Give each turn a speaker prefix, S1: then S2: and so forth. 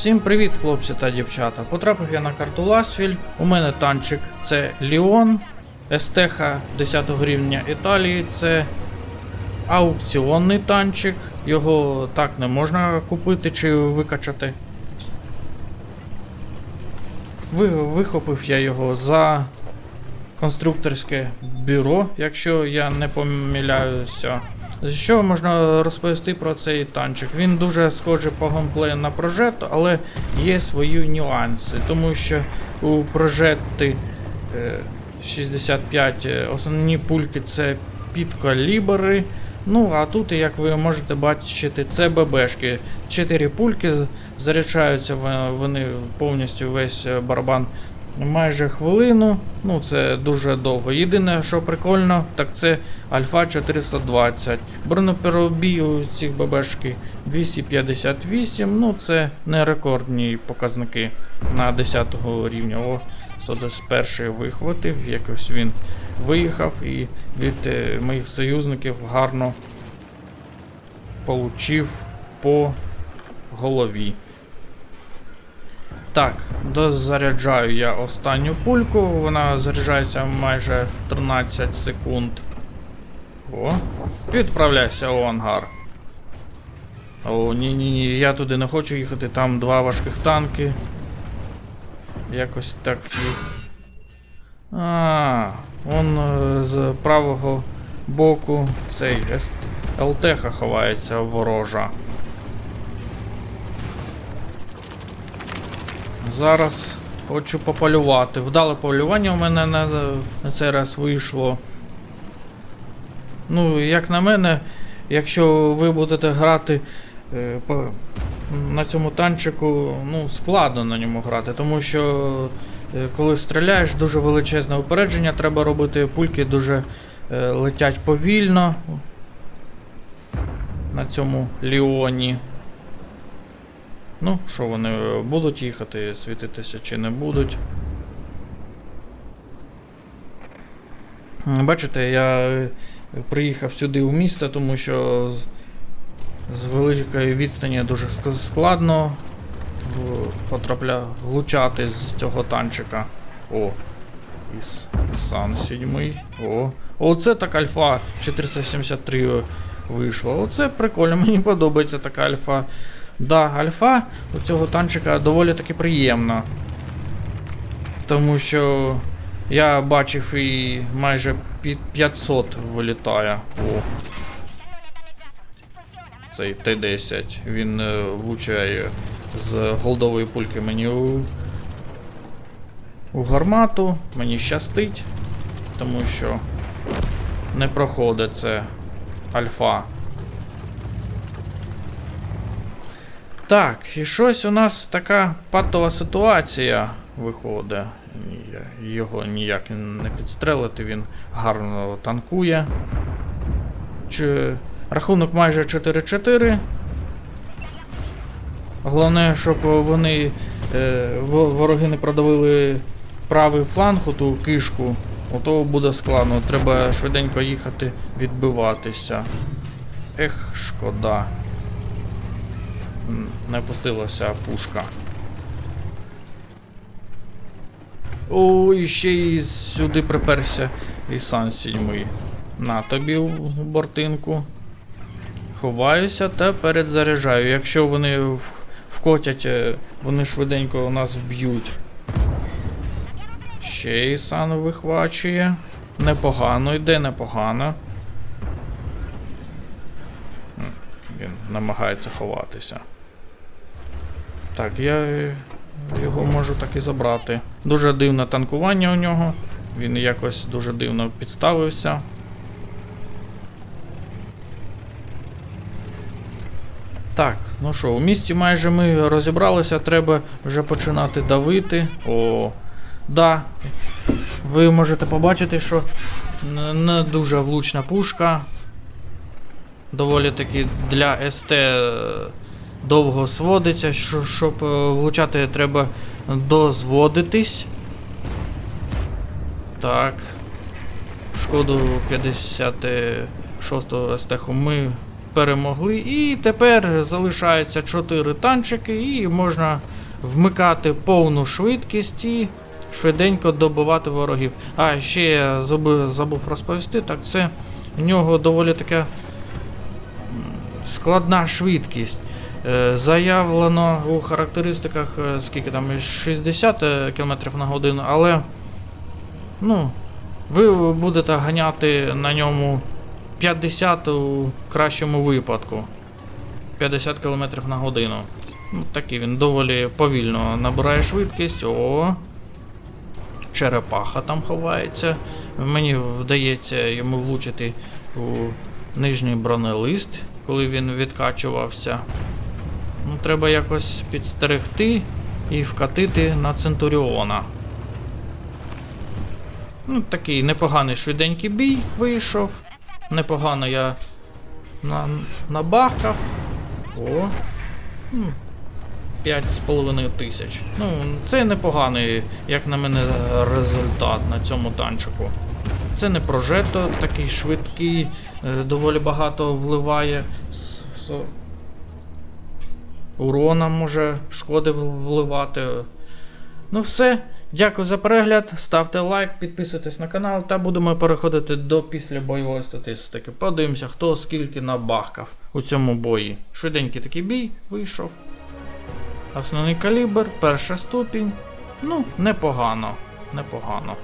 S1: Всім привіт, хлопці та дівчата. Потрапив я на карту Ласфіль. У мене танчик це Ліон, Естеха 10 рівня Італії. Це аукціонний танчик. Його так не можна купити чи викачати. Ви, вихопив я його за конструкторське бюро, якщо я не помиляюся. Що можна розповісти про цей танчик? Він дуже схожий по геймплею на прожетто, але є свої нюанси, тому що у прожетти е, 65 е, основні пульки це підкалібри. Ну, а тут, як ви можете бачити, це ББшки. Чотири пульки заряджаються вони повністю весь е, барабан майже хвилину. Ну, це дуже довго. Єдине, що прикольно, так це Альфа 420. Бронеперебій у цих ББшки 258. Ну, це не рекордні показники на 10 рівня. О, 121 вихватив, якось він виїхав і від е, моїх союзників гарно получив по голові. Так, дозаряджаю я останню пульку, вона заряджається майже 13 секунд. О, відправляйся у ангар. О, ні, ні, ні, я туди не хочу їхати, там два важких танки. Якось так їх. А, он е, з правого боку цей ЛТХ ховається ворожа. Зараз хочу пополювати. Вдале полювання у мене на, на цей раз вийшло. Ну, як на мене, якщо ви будете грати е, по, на цьому танчику, ну, складно на ньому грати, тому що е, коли стріляєш, дуже величезне упередження, треба робити пульки дуже е, летять повільно на цьому ліоні. Ну, що вони е, будуть їхати, світитися чи не будуть. Бачите, я е, приїхав сюди у місто, тому що з, з великої відстані дуже складно потрапля, влучати з цього танчика. О, із Сан 7. О. Оце так альфа 473 вийшла. Оце прикольно, мені подобається така альфа. Да, альфа у цього танчика доволі таки приємна. Тому що я бачив і майже під 500 вилітає. О. Цей Т-10. Він е, влучає з голдової пульки мені у, у гармату. Мені щастить, тому що не проходить це альфа. Так, і щось у нас така патова ситуація виходить. Його ніяк не підстрелити, він гарно танкує. Чи... Рахунок майже 4-4. Головне, щоб вони е, вороги не продавили правий фланг, ту кишку, ото буде складно. Треба швиденько їхати відбиватися. Ех, шкода. Не опустилася пушка. О, і ще й сюди приперся і сан сідьмий. На тобі в бортинку. Ховаюся та передзаряджаю. Якщо вони вкотять, е, вони швиденько нас вб'ють. Ще і сан вихвачує. Непогано, йде непогано. Він намагається ховатися. Так, я його можу так і забрати. Дуже дивне танкування у нього. Він якось дуже дивно підставився. Так, ну що, у місті майже ми розібралися, треба вже починати давити. О, да. Ви можете побачити, що не, дуже влучна пушка. Доволі таки для СТ довго сводиться, що, щоб е, влучати треба дозводитись. Так. Шкоду 56-го стеху ми перемогли. І тепер залишається 4 танчики, і можна вмикати повну швидкість і швиденько добивати ворогів. А ще я забув, забув розповісти, так це у нього доволі така складна швидкість. Е, Заявлено у характеристиках, е, скільки там, 60 км на годину, але ну, ви будете ганяти на ньому 50 у кращому випадку. 50 км на годину. Ну, такий він доволі повільно набирає швидкість. О. Черепаха там ховається. Мені вдається йому влучити у нижній бронелист, коли він відкачувався. Ну, треба якось підстерегти і вкатити на Центуріона. Ну, такий непоганий швиденький бій вийшов. Непогано я на, набахкав. О. 5,5 тисяч. Ну, це непоганий, як на мене, результат на цьому танчику. Це не прожето, такий швидкий, е, доволі багато вливає. Урона може шкоди вливати. Ну все. Дякую за перегляд. Ставте лайк, підписуйтесь на канал та будемо переходити до післябойової статистики. Подивимося, хто скільки набахкав у цьому бої. Швиденький такий бій вийшов. Основний калібр, перша ступінь. Ну, непогано. Непогано.